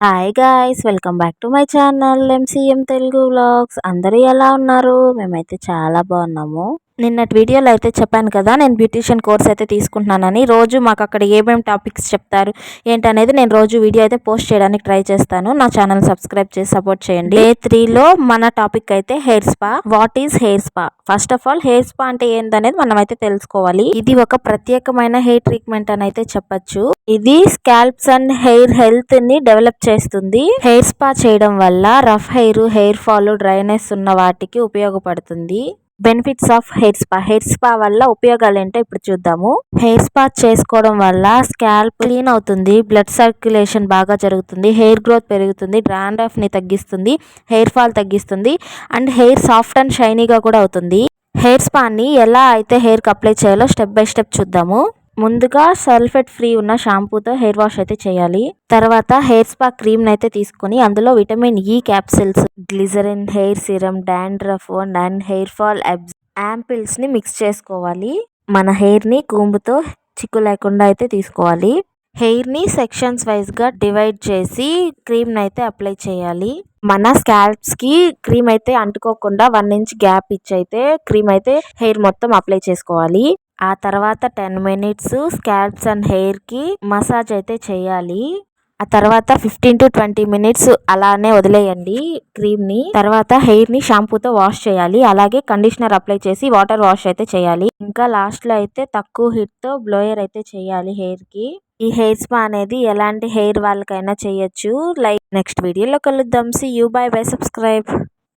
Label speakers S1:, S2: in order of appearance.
S1: Hi guys welcome back to my channel MCM Telugu vlogs అందరూ ఎలా ఉన్నారు? మేమైతే చాలా బాగున్నాము. నిన్నటి వీడియోలో అయితే చెప్పాను కదా నేను బ్యూటిషియన్ కోర్స్ అయితే తీసుకుంటున్నానని. రోజు మాకు అక్కడ ఏమేమి టాపిక్స్ చెప్తారు ఏంటనేది నేను రోజు వీడియో అయితే పోస్ట్ చేయడానికి ట్రై చేస్తాను. నా ఛానల్ సబ్స్క్రైబ్ చేసి సపోర్ట్ చేయండి. డే త్రీలో మన టాపిక్ అయితే hair spa what is hair spa first of all hair spa అంటే ఏందనేది మనం అయితే తెలుసుకోవాలి. ఇది ఒక ప్రత్యేకమైన హెయిర్ ట్రీట్మెంట్ అని అయితే చెప్పొచ్చు. ఇది స్కాల్ప్స్ అండ్ హెయిర్ హెల్త్ని డెవలప్ చేస్తుంది. హెయిర్ స్పా చేయడం వల్ల rough hair hair fall dryness ఉన్న వాటికి ఉపయోగపడుతుంది. Benefits of hair spa hair spa వల్ల ఉపయోగాలు ఏంటో ఇప్పుడు చూద్దాము. హెయిర్ స్పా చేసుకోవడం వల్ల స్కాల్ప్ క్లీన్ అవుతుంది బ్లడ్ సర్క్యులేషన్ బాగా జరుగుతుంది హెయిర్ గ్రోత్ పెరుగుతుంది డ్రాండ్రఫ్ని తగ్గిస్తుంది హెయిర్ ఫాల్ తగ్గిస్తుంది అండ్ హెయిర్ సాఫ్ట్ అండ్ షైనీగా కూడా అవుతుంది. హెయిర్ స్పాని ఎలా అయితే హెయిర్కి అప్లై చేయాలో స్టెప్ బై స్టెప్ చూద్దాము. ముందుగా సల్ఫేట్ ఫ్రీ ఉన్న షాంపూతో హెయిర్ వాష్ అయితే చేయాలి. తర్వాత హెయిర్ స్పా క్రీమ్ అయితే తీసుకొని అందులో vitamin E capsules glycerin hair serum dandruff and hair fall యాంపిల్స్ని mix చేసుకోవాలి. మన హెయిర్ని కూంబుతో చిక్కు లేకుండా అయితే తీసుకోవాలి. హెయిర్ని సెక్షన్స్ వైజ్గా డివైడ్ చేసి క్రీమ్ అయితే అప్లై చేయాలి. మన స్కాల్ప్స్కి క్రీమ్ అయితే అంటుకోకుండా వన్ ఇంచ్ గ్యాప్ ఇచ్చి అయితే క్రీమ్ అయితే హెయిర్ మొత్తం అప్లై చేసుకోవాలి. ఆ తర్వాత టెన్ మినిట్స్ స్కాల్ప్స్ అండ్ హెయిర్కి మసాజ్ అయితే చేయాలి. ఆ తర్వాత ఫిఫ్టీన్ టు ట్వంటీ మినిట్స్ అలానే వదిలేయండి క్రీమ్ని. తర్వాత హెయిర్ని షాంపూతో వాష్ చేయాలి. అలాగే కండిషనర్ అప్లై చేసి వాటర్ వాష్ అయితే చేయాలి. ఇంకా లాస్ట్లో అయితే తక్కువ హిట్తో బ్లోయర్ అయితే చేయాలి హెయిర్కి. ఈ హెయిర్ స్పా అనేది ఎలాంటి హెయిర్ వాళ్ళకైనా చేయొచ్చు. లైక్ నెక్స్ట్ వీడియోలో కలుద్దాం. See you bye bye subscribe